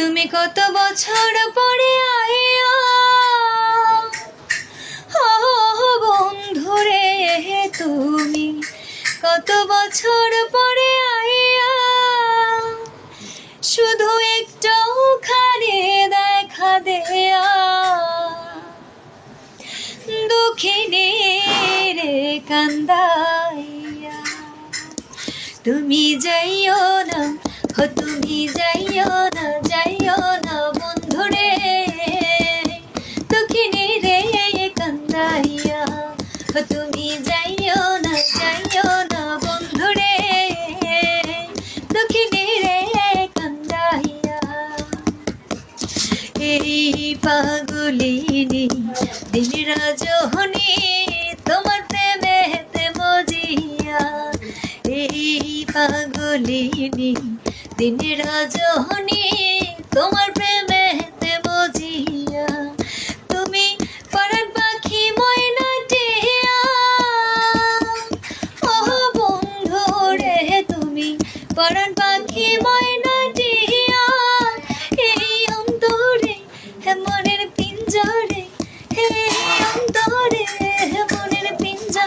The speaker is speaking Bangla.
তুমি কত বছর পরে আইয়া? বন্ধুরে তুমি কত বছর পরে শুধু একটু খানে দেখা দেয়া। রে, কান্দাইয়া। তুমি যাইও না এই পাগলিনী, দিন রাজহনি তোমার প্রেমেতে মজিয়া। এই পাগলিনী, দিন রাজহনি তোমার প্রেমেতে মজিয়া। তুমি পরাণ পাখি ময়নাটিয়া ও বন্ধু রে তুমি পরাণ পাখি ময় the morning.